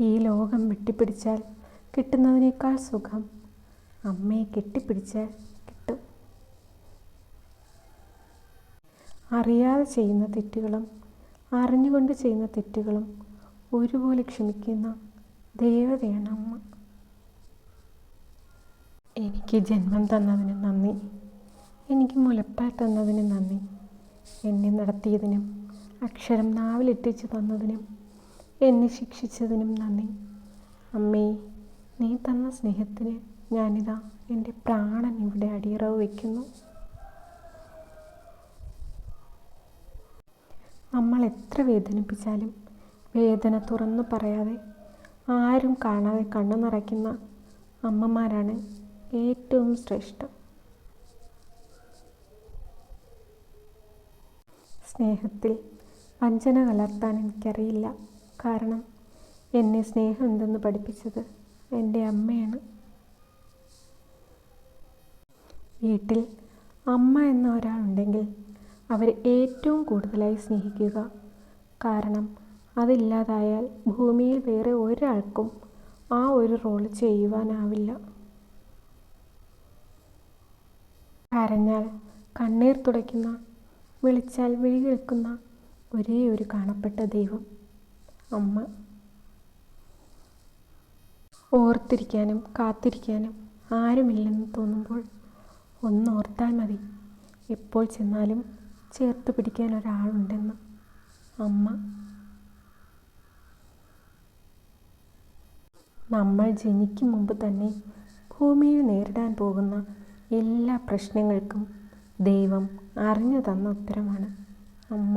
ഈ ലോകം വെട്ടിപ്പിടിച്ചാൽ കിട്ടുന്നതിനേക്കാൾ സുഖം. അമ്മയെ കെട്ടിപ്പിടിച്ചാൽ കിട്ടും. അറിയാതെ ചെയ്യുന്ന തെറ്റുകളും അറിഞ്ഞുകൊണ്ട് ചെയ്യുന്ന തെറ്റുകളും ഒരുപോലെ ക്ഷമിക്കുന്ന ദേവതയാണ് അമ്മ. എനിക്ക് ജന്മം തന്നതിന് നന്ദി. എനിക്ക് മുലപ്പാൽ തന്നതിന് നന്ദി. എന്നെ നടത്തിയതിനും അക്ഷരം നാവിലെത്തിച്ചു തന്നതിനും എന്നെ ശിക്ഷിച്ചതിനും നന്ദി. അമ്മേ നീ തന്ന സ്നേഹത്തിന് ഞാനിതാ എന്റെ പ്രാണൻ ഇവിടെ അടിയറവ് വയ്ക്കുന്നു. നമ്മൾ എത്ര വേദനിപ്പിച്ചാലും വേദന തുറന്നു പറയാതെ ആരും കാണാതെ കണ്ണു നിറയ്ക്കുന്ന അമ്മമാരാണ് ഏറ്റവും ശ്രേഷ്ഠം. സ്നേഹത്തിൽ വഞ്ചന കലർത്താൻ എനിക്കറിയില്ല. കാരണം എന്നെ സ്നേഹം എന്തെന്ന് പഠിപ്പിച്ചത് എന്റെ അമ്മയാണ്. വീട്ടിൽ അമ്മ എന്ന ഒരാളുണ്ടെങ്കിൽ അവരെ ഏറ്റവും കൂടുതലായി സ്നേഹിക്കുക. കാരണം അതില്ലാതായാൽ ഭൂമിയിൽ വേറെ ഒരാൾക്കും ആ ഒരു റോൾ ചെയ്യുവാനാവില്ല. കരഞ്ഞാൽ കണ്ണീർ തുടയ്ക്കുന്ന വിളിച്ചാൽ വിളി കേൾക്കുന്ന ഒരേ ഒരു കാണപ്പെട്ട ദൈവം. അമ്മ. ഓർത്തിരിക്കാനും കാത്തിരിക്കാനും ആരുമില്ലെന്ന് തോന്നുമ്പോൾ ഒന്ന് ഓർത്താൽ മതി. എപ്പോൾ ചെന്നാലും ചേർത്ത് പിടിക്കാൻ ഒരാളുണ്ടെന്ന്. അമ്മ. നമ്മൾ ജനിക്കും മുമ്പ് തന്നെ ഭൂമിയിൽ നേരിടാൻ പോകുന്ന എല്ലാ പ്രശ്നങ്ങൾക്കും ദൈവം അറിഞ്ഞു തന്ന ഉത്തരമാണ് അമ്മ.